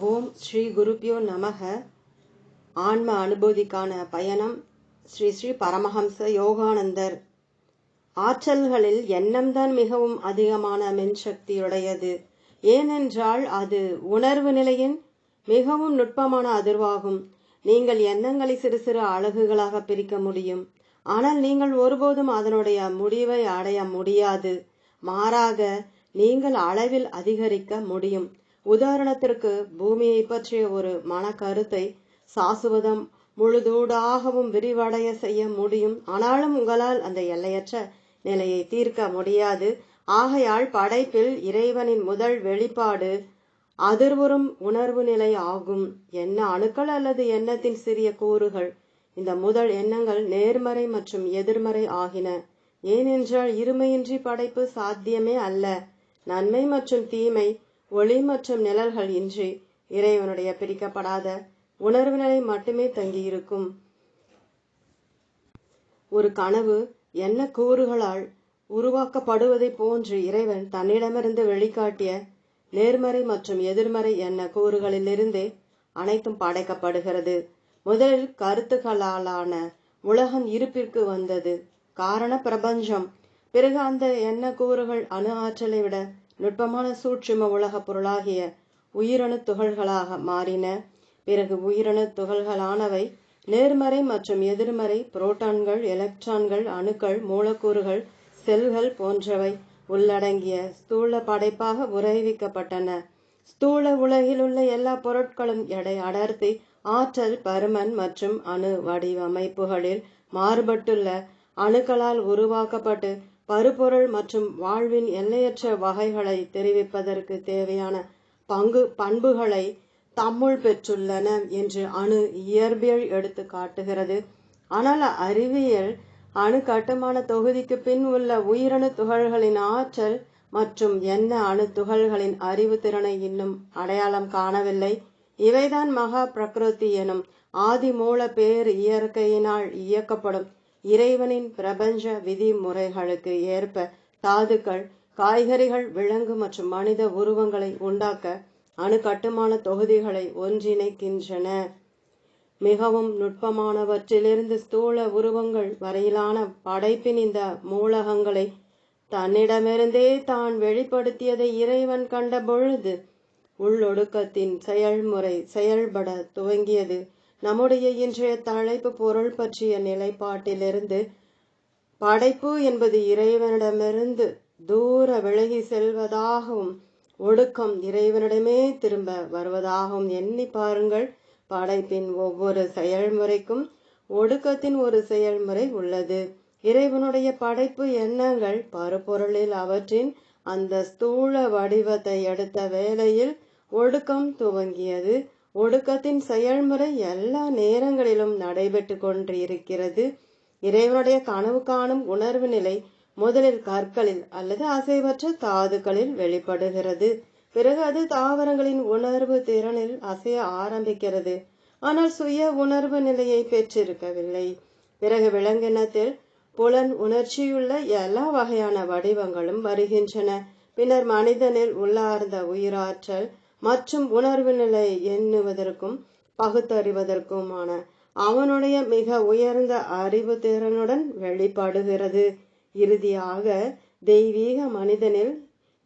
ஓம் ஸ்ரீ குருப்பியோ நமக. ஆன்ம அனுபூதிக்கான பயணம் ஸ்ரீ ஸ்ரீ பரமஹம்ச யோகானந்தர். ஆற்றல்களில் எண்ணம்தான் மிகவும் அதிகமான மின்சக்தியுடையது. ஏனென்றால் அது உணர்வு நிலையின் மிகவும் நுட்பமான அதிர்வாகும். நீங்கள் எண்ணங்களை சிறு சிறு அழகுகளாக பிரிக்க முடியும். ஆனால் நீங்கள் ஒருபோதும் அதனுடைய முடிவை அடைய முடியாது. மாறாக நீங்கள் அளவில் அதிகரிக்க முடியும். உதாரணத்திற்கு பூமியை பற்றிய ஒரு மனக்கருத்தை சாசுவதம் முழுதூடாகவும் விரிவடைய செய்ய முடியும். ஆனாலும் உங்களால் அந்த எல்லையற்ற நிலையை தீர்க்க முடியாது. ஆகையால் படைப்பில் இறைவனின் முதல் வெளிப்பாடு அதிர்வுறும் உணர்வு நிலை ஆகும். எண்ண அணுக்கள் அல்லது எண்ணத்தின் சிறிய கூறுகள்? இந்த முதல் எண்ணங்கள் நேர்மறை மற்றும் எதிர்மறை ஆகின. ஏனென்றால் இருமையின்றி படைப்பு சாத்தியமே அல்ல. நன்மை மற்றும் தீமை ஒளி மற்றும் நிழல்கள் இன்றி இறைவனுடைய பிரிக்கப்படாத உணர்வு நிலை மட்டுமே தங்கியிருக்கும். ஒரு கனவு என்ன கூறுகளால் உருவாக்கப்படுவதை போன்று இறைவன் தன்னிடமிருந்து வெளிக்காட்டிய நேர்மறை மற்றும் எதிர்மறை எண்ண கூறுகளிலிருந்தே அனைத்தும் படைக்கப்படுகிறது. முதலில் கருத்துக்களாலான உலகம் இருப்பிற்கு வந்தது. காரண பிரபஞ்சம். பிறகு அந்த எண்ண கூறுகள் அணு ஆற்றலை விட நுட்பமான சூட்சும உலக பொருளாகிய உயிரணு துகள்களாக மாறின. பிறகு உயிரணு துகள்களானவை நேர்மறை மற்றும் எதிர்மறை புரோட்டான்கள் எலக்ட்ரான்கள் அணுக்கள் மூலக்கூறுகள் செல்கள் போன்றவை உள்ளடங்கிய ஸ்தூல படைப்பாக உறைவிக்கப்பட்டன. ஸ்தூல உலகில் உள்ள எல்லா பொருட்களும் எடை அடர்த்தி ஆற்றல் பருமன் மற்றும் அணு வடிவமைப்புகளில் மாறுபட்டுள்ள அணுக்களால் உருவாக்கப்பட்டு பருப்பொருள் மற்றும் வாழ்வின் எல்லையற்ற வகைகளை தெரிவிப்பதற்கு தேவையான பங்கு பண்புகளை தம்முள் பெற்றுள்ளன என்று அணு இயற்பியல் எடுத்து காட்டுகிறது. ஆனால் அறிவியல் அணு கட்டுமான தொகுதிக்கு பின் உள்ள உயிரணு துகள்களின் ஆற்றல் மற்றும் என்ன அணு துகள்களின் அறிவு திறனை இன்னும் அடையாளம் காணவில்லை. இவைதான் மகா பிரகிருதி எனும் ஆதி மூல பேர் இயற்கையினால் இயக்கப்படும் இறைவனின் பிரபஞ்ச விதிமுறைகளுக்கு ஏற்ப தாதுக்கள் காய்கறிகள் விலங்கு மற்றும் மனித உருவங்களை உண்டாக்க அணு கட்டுமான தொகுதிகளை ஒன்றிணைக்கின்றன. மிகவும் நுட்பமானவற்றிலிருந்து ஸ்தூல உருவங்கள் வரையிலான படைப்பின் இந்த மூலகங்களை தன்னிடமிருந்தே தான் வெளிப்படுத்தியதை இறைவன் கண்ட பொழுது உள்ளொடுக்கத்தின் செயல்முறை செயல்பட துவங்கியது. நம்முடைய இன்றைய தலைப்பு பொருள் பற்றிய நிலைப்பாட்டிலிருந்து படைப்பு என்பது இறைவனிடமிருந்து தூர விலகி செல்வதாகவும் ஒடுக்கம் இறைவனிடமே திரும்ப வருவதாகவும் எண்ணி பாருங்கள். படைப்பின் ஒவ்வொரு செயல்முறைக்கும் ஒடுக்கத்தின் ஒரு செயல்முறை உள்ளது. இறைவனுடைய படைப்பு எண்ணங்கள் பருப்பொருளில் அவற்றின் அந்த ஸ்தூல வடிவத்தை எடுத்த வேளையில் ஒடுக்கம் துவங்கியது. ஒடுக்கத்தின் செயல்முறை எல்லா நேரங்களிலும் நடைபெற்று கொண்டிருக்கிறது. இறைவனுடைய கனவு காணும் உணர்வு நிலை முதலில் கற்களில் அல்லது அசைவற்ற தாதுக்களில் வெளிப்படுகிறது. பிறகு அது தாவரங்களின் உணர்வு திறனில் அசைய ஆரம்பிக்கிறது. ஆனால் சுய உணர்வு நிலையை பெற்றிருக்கவில்லை. பிறகு விலங்கினத்தில் புலன் உணர்ச்சியுள்ள எல்லா வகையான வடிவங்களும் வருகின்றன. பின்னர் மனிதனில் உள்ளார்ந்த உயிராற்றல் மற்றும் உணர்வு நிலை எண்ணுவதற்கும் பகுத்தறிவதற்குமான அவனுடைய மிக உயர்ந்த அறிவு திறனுடன் வெளிப்படுகிறது. இறுதியாக தெய்வீக மனிதனில்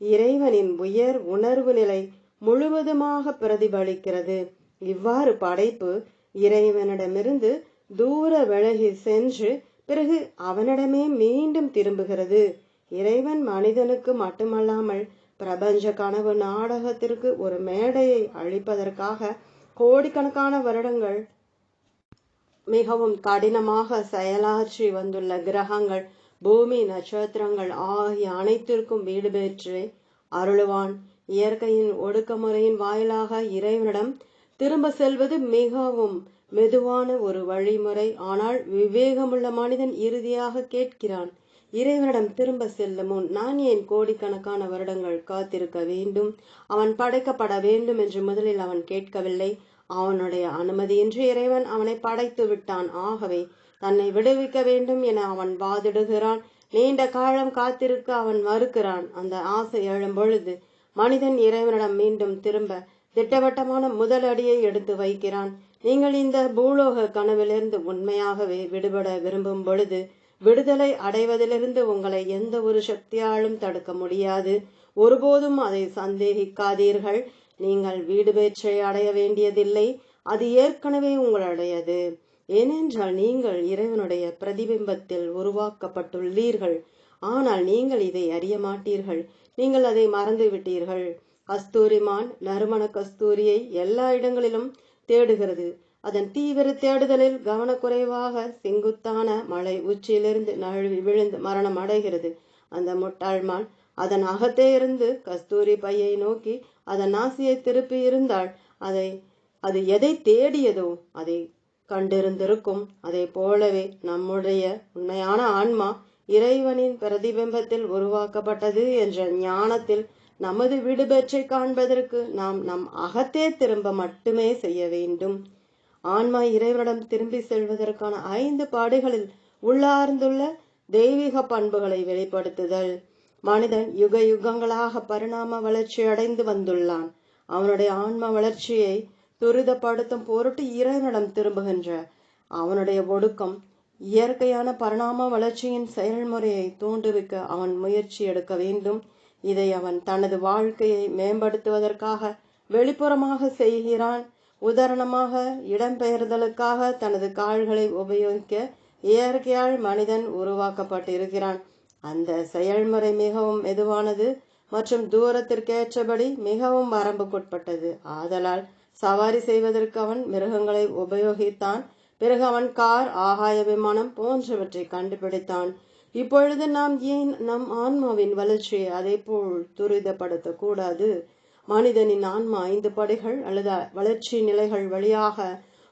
இறைவனின் உயர் உணர்வு நிலை முழுவதுமாக பிரதிபலிக்கிறது. இவ்வாறு படைப்பு இறைவனிடமிருந்து தூர விலகி சென்று பிறகு அவனிடமே மீண்டும் திரும்புகிறது. இறைவன் மனிதனுக்கு மட்டுமல்லாமல் பிரபஞ்ச கனவு நாடகத்திற்கு ஒரு மேடையை அளிப்பதற்காக கோடிக்கணக்கான வருடங்கள் மிகவும் கடினமாக செயலாற்றி வந்துள்ள கிரகங்கள் பூமி நட்சத்திரங்கள் ஆகிய அனைத்திற்கும் வீடு பெற்று அருளுவான். இயற்கையின் ஒடுக்கமுறையின் வாயிலாக இறைவனிடம் திரும்ப செல்வது மிகவும் மெதுவான ஒரு வழிமுறை. ஆனால் விவேகமுள்ள மனிதன் இறுதியாக கேட்கிறான் இறைவனிடம் திரும்ப செல்லும் முன் நான் ஏன் கோடிக்கணக்கான வருடங்கள் காத்திருக்க வேண்டும்? அவன் படைக்கப்பட வேண்டும் என்று முதலில் அவன் கேட்கவில்லை. அவனுடைய அனுமதியின்றி இறைவன் அவனை படைத்து விட்டான். ஆகவே தன்னை விடுவிக்க வேண்டும் என அவன் வாதிடுகிறான். நீண்ட காலம் காத்திருக்க அவன் மறுக்கிறான். அந்த ஆசை எழும் பொழுது மனிதன் இறைவனிடம் மீண்டும் திரும்ப திட்டவட்டமான முதல் அடியை எடுத்து வைக்கிறான். நீங்கள் இந்த பூலோக கனவிலிருந்து உண்மையாகவே விடுபட விரும்பும் பொழுது விடுதலை அடைவதிலிருந்து உங்களை எந்த ஒரு சக்தியாலும் தடுக்க முடியாது. ஒருபோதும் அதை சந்தேகிக்காதீர்கள். நீங்கள் வீடு பேச்சை அடைய வேண்டியதில்லை. அது ஏற்கனவே உங்களுடையது. ஏனென்றால் நீங்கள் இறைவனுடைய பிரதிபிம்பத்தில் உருவாக்கப்பட்டுள்ளீர்கள். ஆனால் நீங்கள் இதை அறிய மாட்டீர்கள். நீங்கள் அதை மறந்து விட்டீர்கள் கஸ்தூரிமான் நறுமண கஸ்தூரியை எல்லா இடங்களிலும் தேடுகிறது. அதன் தீவிர தேடுதலில் கவனக்குறைவாக செங்குத்தான மலை உச்சியிலிருந்து நழுவி விழுந்து மரணம் அடைகிறது. அந்த முட்டாள்மான் அதன் அகத்தே இருந்து கஸ்தூரி பையை நோக்கி அதன் ஆசையை திருப்பி இருந்தால் அதை அது எதை தேடியதோ அதை கண்டிருந்திருக்கும். அதை போலவே நம்முடைய உண்மையான ஆன்மா இறைவனின் பிரதிபிம்பத்தில் உருவாக்கப்பட்டது என்ற ஞானத்தில் நமது விடுபற்றை காண்பதற்கு நாம் நம் அகத்தே திரும்ப மட்டுமே செய்ய வேண்டும். ஆன்மா இறைவனிடம் திரும்பி செல்வதற்கான ஐந்து பாடுகளில் உள்ளார்ந்துள்ள தெய்வீக பண்புகளை வெளிப்படுத்துதல். மனிதன் யுக யுகங்களாக பரிணாம வளர்ச்சி அடைந்து வந்துள்ளான். அவனுடைய ஆன்ம வளர்ச்சியை துரிதப்படுத்தும் பொருட்டு இறைவனிடம் திரும்புகின்ற அவனுடைய ஒடுக்கம் இயற்கையான பரிணாம வளர்ச்சியின் செயல்முறையை தூண்டுவிக்க அவன் முயற்சி எடுக்க வேண்டும். இதை அவன் தனது வாழ்க்கையை மேம்படுத்துவதற்காக வெளிப்புறமாக செய்கிறான். உதாரணமாக இடம்பெயர்தலுக்காக தனது கால்களை உபயோகிக்க இயற்கையால் மனிதன் உருவாக்கப்பட்டிருக்கிறான். அந்த செயல்முறை மிகவும் மெதுவானது மற்றும் தூரத்திற்கேற்றபடி மிகவும் வரம்புக்குட்பட்டது. ஆதலால் சவாரி செய்வதற்கு அவன் மிருகங்களை உபயோகித்தான். பிறகு அவன் கார் ஆகாய விமானம் போன்றவற்றை கண்டுபிடித்தான். இப்பொழுது நாம் ஏன் நம் ஆன்மாவின் வளர்ச்சியை அதே போல் துரிதப்படுத்தக்கூடாது? மனிதனின் ஆன்மா ஐந்து படைகள் அல்லது வளர்ச்சி நிலைகள் வழியாக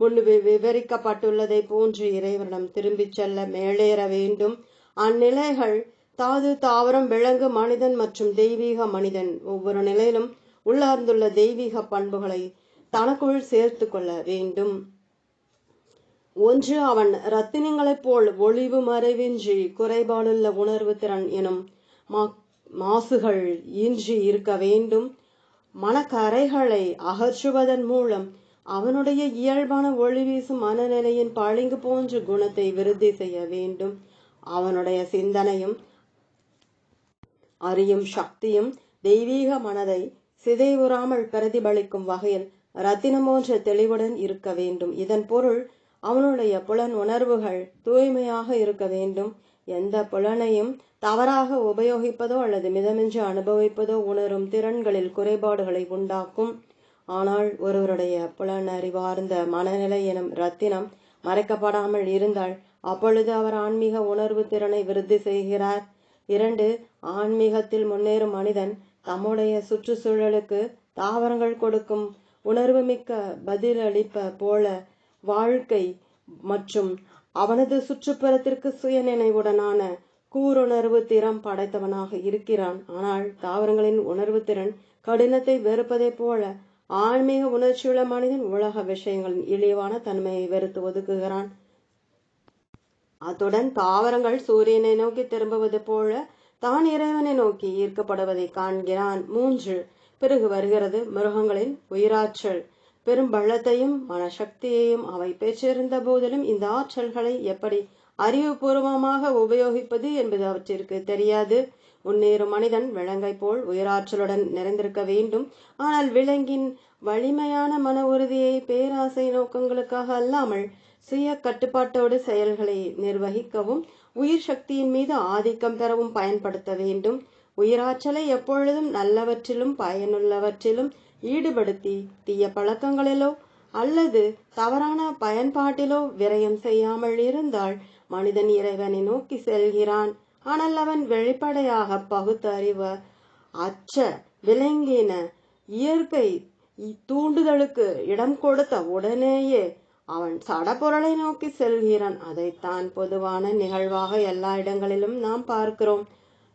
முன்பு விவரிக்கப்பட்டுள்ளதை போன்று இறைவனிடம் திரும்பிச் செல்ல மேலேற வேண்டும். அந்நிலைகள் தாது தாவரம் விலங்கு மனிதன் மற்றும் தெய்வீக மனிதன் ஒவ்வொரு நிலையிலும் உள்ளார்ந்துள்ள தெய்வீக பண்புகளை தனக்குள் சேர்த்து கொள்ள வேண்டும். ஒன்று அவன் ரத்தினங்களைப் போல் ஒளிவு மறைவின்றி குறைபாடுள்ள உணர்வு திறன் எனும் மாசுகள் இன்றி இருக்க வேண்டும். மனக்கரைகளை அகற்றுவதன் மூலம் அவனுடைய இயல்பான ஒளி வீசும் மனநிலையின் பளிங்கு போன்ற குணத்தை விருத்தி செய்ய வேண்டும். அவனுடைய சிந்தனையும் அறியும் சக்தியும் தெய்வீக மனதை சிதைவுறாமல் பிரதிபலிக்கும் வகையில் ரத்தினம் போன்ற தெளிவுடன் இருக்க வேண்டும். இதன் பொருள் அவனுடைய புலன் உணர்வுகள் தூய்மையாக இருக்க வேண்டும். எந்த புலனையும் தவறாக உபயோகிப்பதோ அல்லது மிதமின்றி அனுபவிப்பதோ உணரும் திறன்களில் குறைபாடுகளை உண்டாக்கும். ஆனால் ஒருவருடைய புலனறிவார்ந்த மனநிலை எனும் ரத்தினம் மறைக்கப்படாமல் இருந்தால் அப்பொழுது அவர் ஆன்மீக உணர்வு திறனை விருத்தி செய்கிறார். இரண்டு ஆன்மீகத்தில் முன்னேறும் மனிதன் தம்முடைய சுற்றுச்சூழலுக்கு தாவரங்கள் கொடுக்கும் உணர்வுமிக்க பதிலளிப்ப போல வாழ்க்கை மற்றும் அவனது சுற்றுப்புறத்திற்கு சுய நினைவுடனான கூருணர்வு திறம் படைத்தவனாக இருக்கிறான். ஆனால் தாவரங்களின் உணர்வு திறன் கடினத்தை வெறுப்பதைப் போல ஆன்மீக உணர்ச்சியுள்ள மனிதன் உலக விஷயங்களின் இழிவான தன்மையை வெறுத்து ஒதுக்குகிறான். அத்துடன் தாவரங்கள் சூரியனை நோக்கி திரும்புவது போல தான் இறைவனை நோக்கி ஈர்க்கப்படுவதை காண்கிறான். மூன்று. பிறகு வருகிறது மிருகங்களின் உயிராற்றல். பெரும் பள்ளத்தையும் மனசக்தியையும் அவை பெற்றிருந்த போதிலும் இந்த ஆற்றல்களை எப்படி அறிவுபூர்வமாக உபயோகிப்பது என்பது அவற்றிற்கு தெரியாது. முன்னேறும் மனிதன் விலங்கை போல் உயிராற்றலுடன் நிறைந்திருக்க வேண்டும். ஆனால் விலங்கின் வலிமையான மன உறுதியை பேராசை நோக்கங்களுக்காக அல்லாமல் சுய கட்டுப்பாட்டோடு செயல்களை நிர்வகிக்கவும் உயிர் சக்தியின் மீது ஆதிக்கம் பெறவும் பயன்படுத்த வேண்டும். உயிராற்றலை எப்பொழுதும் நல்லவற்றிலும் பயனுள்ளவற்றிலும் ஈடுபடுத்தி தீய பழக்கங்களிலோ அல்லது தவறான பயன்பாட்டிலோ விரயம் செய்யாமல் இருந்தால் மனிதன் இறைவனை நோக்கி செல்கிறான். ஆனால் அவன் வெளிப்படையாக பகுத்தறிவு அச்ச விலங்கின இயற்கை தூண்டுதலுக்கு இடம் கொடுத்த உடனேயே அவன் சடப்பொருளை நோக்கி செல்கிறான். அதைத்தான் பொதுவான நிகழ்வாக எல்லா இடங்களிலும் நாம் பார்க்கிறோம்.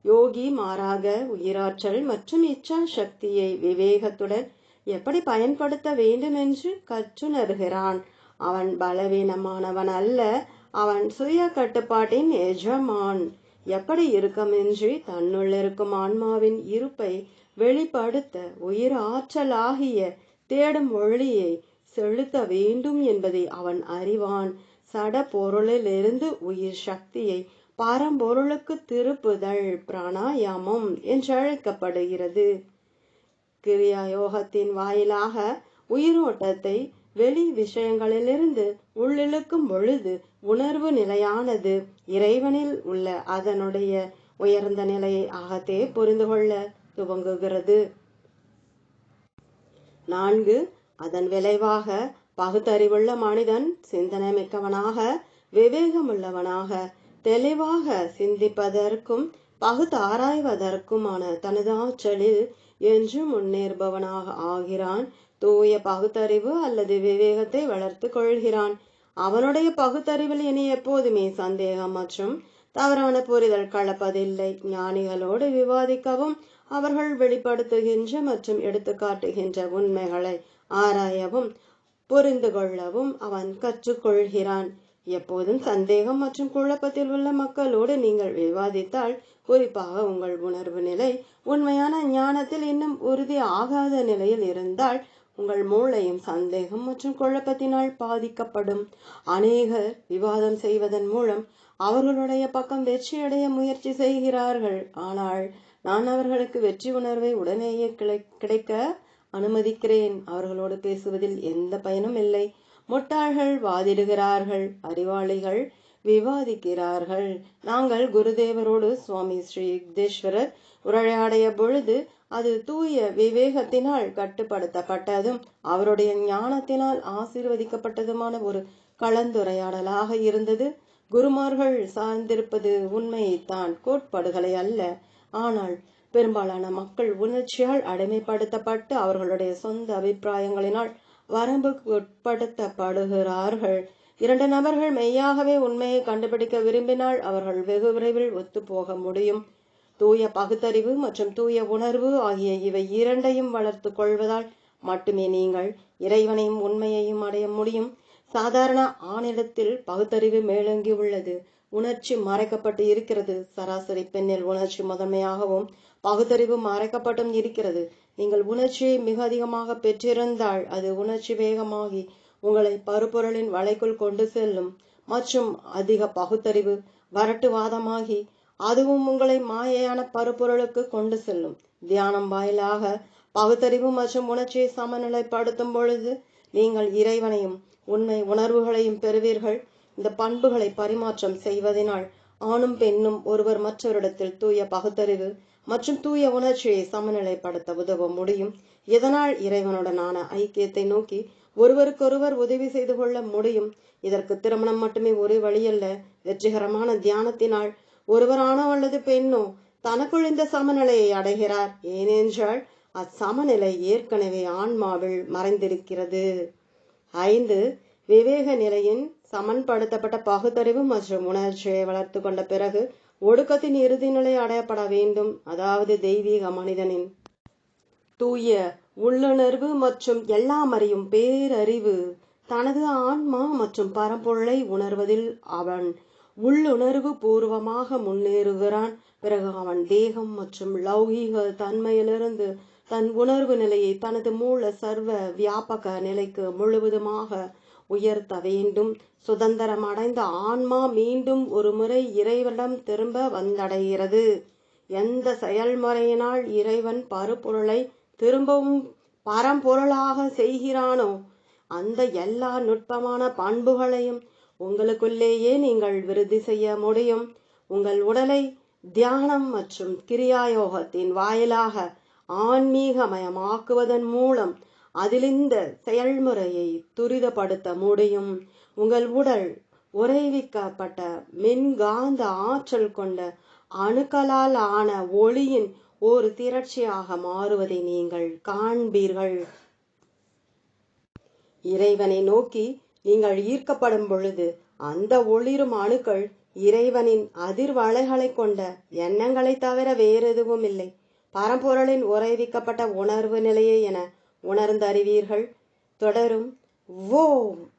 யோகி மாறாக உயிராற்றல் மற்றும் இச்சா சக்தியை விவேகத்துடன் எப்படி பயன்படுத்த வேண்டும் என்று கற்றுணர்கிறான். அவன் பலவீனமானவன் அல்ல. அவன் சுய கட்டுப்பாட்டின் எஜமான். எப்படி இருக்கமின்றி தன்னுள் இருக்கும் ஆன்மாவின் இருப்பை வெளிப்படுத்த உயிர் ஆற்றலாகிய தேடும் ஒளியை செலுத்த வேண்டும் என்பதை அவன் அறிவான். சட பொருளிலிருந்து உயிர் சக்தியை பரம்பொருளுக்கு திருப்புதல் பிராணாயாமம் என்றழைக்கப்படுகிறது. கிரியா யோகத்தின் வாயிலாக உயிரோட்டத்தை வெளி விஷயங்களிலிருந்து உள்ளிழுக்கும் பொழுது உணர்வு நிலையானது இறைவனில் உள்ள அதனுடைய உயர்ந்த நிலையை ஆகத்தே புரிந்து கொள்ள துவங்குகிறது. நான்கு அதன் விளைவாக பகுத்தறிவுள்ள மனிதன் சிந்தனை மிக்கவனாக விவேகமுள்ளவனாக தெளிவாக சிந்திப்பதற்கும் பகுத்தாராய்வதற்குமான தனது ஆற்றலில் என்று முன்னேறுபவனாக ஆகிறான். தூய பகுத்தறிவு அல்லது விவேகத்தை வளர்த்து கொள்கிறான். அவனுடைய பகுத்தறிவில் இனி எப்போதுமே சந்தேகம் மற்றும் தவறான புரிதல் கலப்பதில்லை. ஞானிகளோடு விவாதிக்கவும் அவர்கள் வெளிப்படுத்துகின்ற மற்றும் எடுத்துக்காட்டுகின்ற உண்மைகளை ஆராயவும் புரிந்து கொள்ளவும் அவன் கற்றுக்கொள்கிறான் எப்போதும் சந்தேகம் மற்றும் குழப்பத்தில் உள்ள மக்களோடு நீங்கள் விவாதித்தால் குறிப்பாக உங்கள் உணர்வு நிலை உண்மையான ஞானத்தில் இன்னும் உறுதி ஆகாத நிலையில் இருந்தால் உங்கள் மூளையும் சந்தேகம் மற்றும் குழப்பத்தினால் பாதிக்கப்படும். அநேகர் விவாதம் செய்வதன் மூலம் அவர்களுடைய பக்கம் வெற்றியடைய முயற்சி செய்கிறார்கள். ஆனால் நான் அவர்களுக்கு வெற்றி உணர்வை உடனேயே கிடைக்க அனுமதிக்கிறேன். அவர்களோடு பேசுவதில் எந்த பயனும் இல்லை. முட்டாள்கள் வாதிடுகிறார்கள் அறிவாளிகள் விவாதிக்கிறார்கள். நாங்கள் குருதேவரோடு சுவாமி ஸ்ரீ யுக்தேஸ்வரர் உரையாடைய பொழுது அது தூய விவேகத்தினால் கட்டுப்படுத்தப்பட்டதும் அவருடைய ஞானத்தினால் ஆசீர்வதிக்கப்பட்டதுமான ஒரு கலந்துரையாடலாக இருந்தது. குருமார்கள் சார்ந்திருப்பது உண்மையைத்தான் கோட்பாடுகளை அல்ல. ஆனால் பெரும்பாலான மக்கள் உணர்ச்சியால் அடிமைப்படுத்தப்பட்டு அவர்களுடைய சொந்த அபிப்பிராயங்களினால் வரம்புக்கு உட்படுத்தப்படுகிறார்கள் இரண்டு நபர்கள் மெய்யாகவே உண்மையை கண்டுபிடிக்க விரும்பினால் அவர்கள் வெகு விரைவில் ஒத்துப்போக முடியும். தூய பகுத்தறிவு மற்றும் தூய உணர்வு ஆகிய இவை இரண்டையும் வளர்த்து கொள்வதால் மட்டுமே நீங்கள் இறைவனையும் உண்மையையும் அடைய முடியும். சாதாரண ஆணிடத்தில் பகுத்தறிவு மேலோங்கி உள்ளது. உணர்ச்சி மறைக்கப்பட்டு இருக்கிறது. சராசரி பெண்ணில் உணர்ச்சி முதன்மையாகவும் பகுத்தறிவு மறைக்கப்பட்டும் இருக்கிறது. நீங்கள் உணர்ச்சியை மிக அதிகமாக பெற்றிருந்தால் அது உணர்ச்சி வேகமாகி உங்களை பருப்பொருளின் வலைக்குள் கொண்டு செல்லும் மற்றும் அதிக பகுத்தறிவு வரட்டுவாதமாகி அதுவும் உங்களை மாயையான பருப்பொருளுக்கு கொண்டு செல்லும். தியானம் வாயிலாக பகுத்தறிவு மற்றும் உணர்ச்சியை சமநிலைப்படுத்தும் பொழுது நீங்கள் இறைவனையும் உண்மை உணர்வுகளையும் பெறுவீர்கள். இந்த பண்புகளை பரிமாற்றம் செய்வதனால் ஆணும் பெண்ணும் ஒருவர் மற்றவரிடத்தில் தூய பகுத்தறிவு மற்றும் தூய உணர்ச்சியை சமநிலைப்படுத்த உதவ முடியும். இதனால் இறைவனுடனான ஐக்கியத்தை நோக்கி ஒருவருக்கொருவர் உதவி செய்து கொள்ள முடியும். இதற்கு திருமணம் மட்டுமே ஒரு வழியல்ல. வெற்றிகரமான தியானத்தினால் ஒருவரானோ அல்லது பெண்ணோ தனக்குள் இந்த சமநிலையை அடைகிறார். ஏனென்றால் அச்சமநிலை ஏற்கனவே ஆன்மாவில் மறைந்திருக்கிறது. ஐந்து விவேக நிலையின் சமன்படுத்தப்பட்ட பகுத்தறிவு மற்றும் உணர்ச்சியை வளர்த்து கொண்ட பிறகு ஒடுக்கத்தின் இறுதி நிலை அடையப்பட வேண்டும். அதாவது தெய்வீக மனிதனின் தூய உள்ளுணர்வு மற்றும் எல்லாம் அறியும் பேரறிவு. தனது ஆன்மா மற்றும் பரம்பொருளை உணர்வதில் அவன் உள்ளுணர்வு பூர்வமாக முன்னேறுகிறான். பிறகு அவன் தேகம் மற்றும் லௌகீக தன்மையிலிருந்து தன் உணர்வு நிலையை தனது மூல சர்வ வியாபக நிலைக்கு முழுவதுமாக உயர்த்த வேண்டும். சுதந்திரம் அடைந்த ஆன்மா மீண்டும் ஒரு முறை திரும்ப வந்தடைகிறது. எந்த செயல்முறையினால் இறைவன் பருப்பொருளை திரும்பவும் பரம்பொருளாக செய்கிறானோ அந்த எல்லா நுட்பமான பண்புகளையும் உங்களுக்குள்ளேயே நீங்கள் விருதி செய்ய முடியும். உங்கள் உடலை தியானம் மற்றும் கிரியாயோகத்தின் வாயிலாக ஆன்மீகமயமாக்குவதன் மூலம் அதில் இந்த செயல்முறையை துரிதப்படுத்த முடியும். உங்கள் உடல் உறைவிக்கப்பட்ட மின்காந்த ஆற்றல் கொண்ட அணுக்களால் ஆன ஒளியின் ஒரு திரட்சியாக மாறுவதை நீங்கள் காண்பீர்கள். இறைவனை நோக்கி நீங்கள் ஈர்க்கப்படும் பொழுது அந்த ஒளிரும் அணுக்கள் இறைவனின் அதிர்வலைகளை கொண்ட எண்ணங்களை தவிர வேறெதுவும் இல்லை பரம்பொருளின் உறைவிக்கப்பட்ட உணர்வு நிலையே என உணர்ந்தறிவீர்கள். தொடரும். ஓம்.